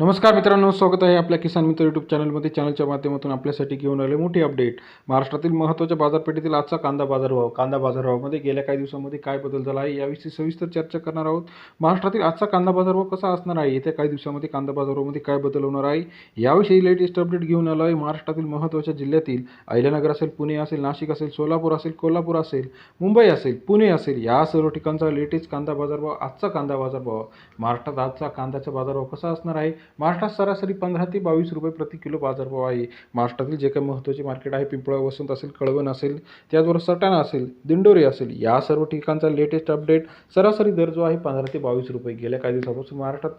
नमस्कार मित्रांनो स्वागत आहे आपल्या किसान मित्र यूट्यूब चॅनलमध्ये चॅनलच्या माध्यमातून आपल्यासाठी घेऊन आले मोठी अपडेट महाराष्ट्रातील महत्त्वाच्या बाजारपेठेतील आजचा कांदा बाजारभाव. कांदा बाजारभावामध्ये गेल्या काही दिवसामध्ये काय बदल झाला आहे याविषयी सविस्तर चर्चा करणार आहोत. महाराष्ट्रातील आजचा कांदा बाजारभाव कसा असणार आहे? येत्या काही दिवसामध्ये कांदा बाजारभावामध्ये काय बदल होणार आहे? याविषयी लेटेस्ट अपडेट घेऊन आलो आहे. महाराष्ट्रातील महत्त्वाच्या जिल्ह्यातील अहिल्यानगर असेल पुणे असेल नाशिक असेल सोलापूर असेल कोल्हापूर असेल मुंबई असेल पुणे असेल या सर्व ठिकाणचा लेटेस्ट कांदा बाजारभाव आजचा कांदा बाजारभाव. महाराष्ट्रात आजचा कांद्याचा बाजारभाव कसा असणार आहे? महाराष्ट्रात सरासरी पंधरा ते बावीस रुपये प्रति किलो बाजारभाव आहे. महाराष्ट्रातील जे काही महत्त्वाचे मार्केट आहे पिंपळा वसंत असेल कळवण असेल त्याचबरोबर सटाणा असेल दिंडोरी असेल या सर्व ठिकाणचा लेटेस्ट अपडेट सरासरी दर जो आहे पंधरा ते बावीस रुपये गेल्या काही दिवसापासून महाराष्ट्रात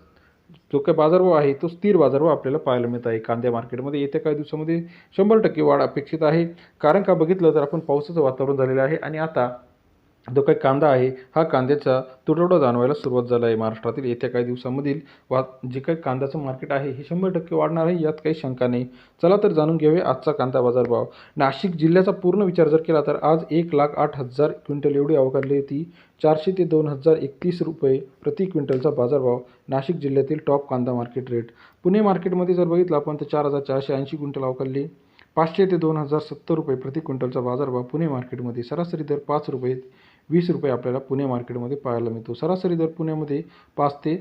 जो काही बाजारभाव आहे तो स्थिर बाजारभाव आपल्याला पाहायला मिळत आहे. कांद्या मार्केटमध्ये येत्या काही दिवसामध्ये शंभर टक्के वाढ अपेक्षित आहे. कारण का बघितलं तर आपण पावसाचं वातावरण झालेलं आहे आणि आता जो काही कांदा आहे हा कांद्याचा तुटवडा जाणवायला सुरुवात झाला आहे महाराष्ट्रातील येत्या काही दिवसामधील वा जे काही कांद्याचं मार्केट आहे हे शंभर टक्के वाढणार आहे यात काही शंका नाही. चला तर जाणून घेऊया आजचा कांदा बाजारभाव. नाशिक जिल्ह्याचा पूर्ण विचार जर केला तर आज एक लाख आठ हजार क्विंटल एवढी अवकाडली होती. चारशे ते दोन हजार एकतीस रुपये प्रति क्विंटलचा बाजारभाव. नाशिक जिल्ह्यातील टॉप कांदा मार्केट रेट पुणे मार्केटमध्ये जर बघितलं आपण तर चार हजार चारशे ऐंशी क्विंटल अवकाडली पाचशे ते दोन हजार सत्तर रुपये प्रति क्विंटलचा बाजारभाव पुणे मार्केटमध्ये सरासरी दर पाच रुपये वीस रुपये आपल्याला पुणे मार्केटमध्ये पाहायला मिळतो. सरासरी दर पुण्यामध्ये पाच ते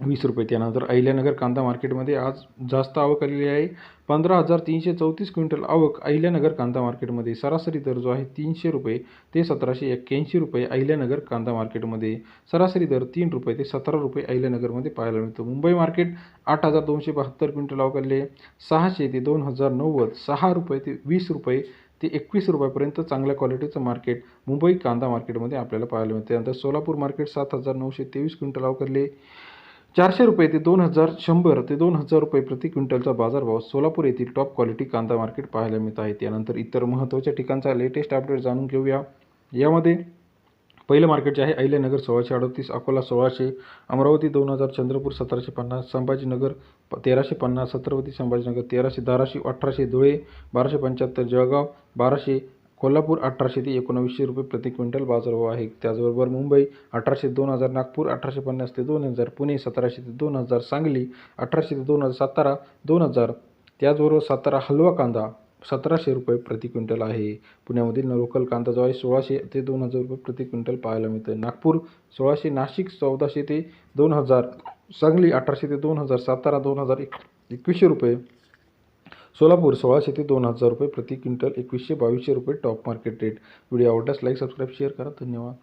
वीस रुपये त्यानंतर अहिल्यानगर कांदा मार्केटमध्ये आज जास्त आवक आलेली आहे. पंधरा हजार तीनशे चौतीस क्विंटल आवक अहिल्यानगर कांदा मार्केटमध्ये. सरासरी दर जो आहे तीनशे रुपये ते सतराशे एक्क्याऐंशी रुपये अहिल्यानगर कांदा मार्केटमध्ये. सरासरी दर तीन रुपये ते सतरा रुपये अहिल्यानगरमध्ये पाहायला मिळतो. मुंबई मार्केट आठ हजार दोनशे बहात्तर क्विंटल अवकाडले सहाशे ते दोन हजार नव्वद सहा रुपये ते वीस रुपये ते एकवीस रुपयापर्यंत चांगल्या क्वालिटीचं मार्केट मुंबई कांदा मार्केटमध्ये आपल्याला पाहायला मिळते. त्यानंतर सोलापूर मार्केट सात हजार नऊशे तेवीस क्विंटल अवकाडले चारशे रुपये ते दोन हजार शंभर ते दोन हजार रुपये प्रति क्विंटलचा बाजारभाव सोलापूर येथील टॉप क्वालिटी कांदा मार्केट पाहायला मिळत आहे. त्यानंतर इतर महत्त्वाच्या ठिकाणचा लेटेस्ट अपडेट जाणून घेऊया. यामध्ये पहिलं मार्केट जे आहे अहिल्यानगर सोळाशे अडतीस अकोला सोळाशे अमरावती दोन हजार चंद्रपूर सतराशे पन्नास संभाजीनगर तेराशे पन्नास छत्रपती संभाजीनगर तेराशे धाराशिव अठराशे धुळे बाराशे पंच्याहत्तर जळगाव बाराशे कोल्हापूर अठराशे ते एकोणावीसशे रुपये प्रति क्विंटल बाजारभाव आहे. त्याचबरोबर मुंबई अठराशे दोन हजार नागपूर अठराशे पन्नास ते दोन हजार पुणे सतराशे ते दोन हजार सांगली अठराशे ते दोन हजार सातारा दोन हजार त्याचबरोबर सातारा हलवा कांदा सतराशे रुपये प्रति क्विंटल आहे. पुण्यामधील लोकल कांदा जो आहे सोळाशे ते दोन हजार रुपये प्रति क्विंटल पाहायला मिळतं नागपूर सोळाशे नाशिक चौदाशे ते दोन हजार सांगली अठराशे ते दोन हजार सातारा दोन हजार एक एकवीसशे रुपये सोलापूर सोळाशे ते दोन हजार रुपये प्रति क्विंटल एकवीसशे बावीसशे रुपये टॉप मार्केट रेट. व्हिडिओ आवडल्यास लाईक सबस्क्राईब शेअर करा. धन्यवाद.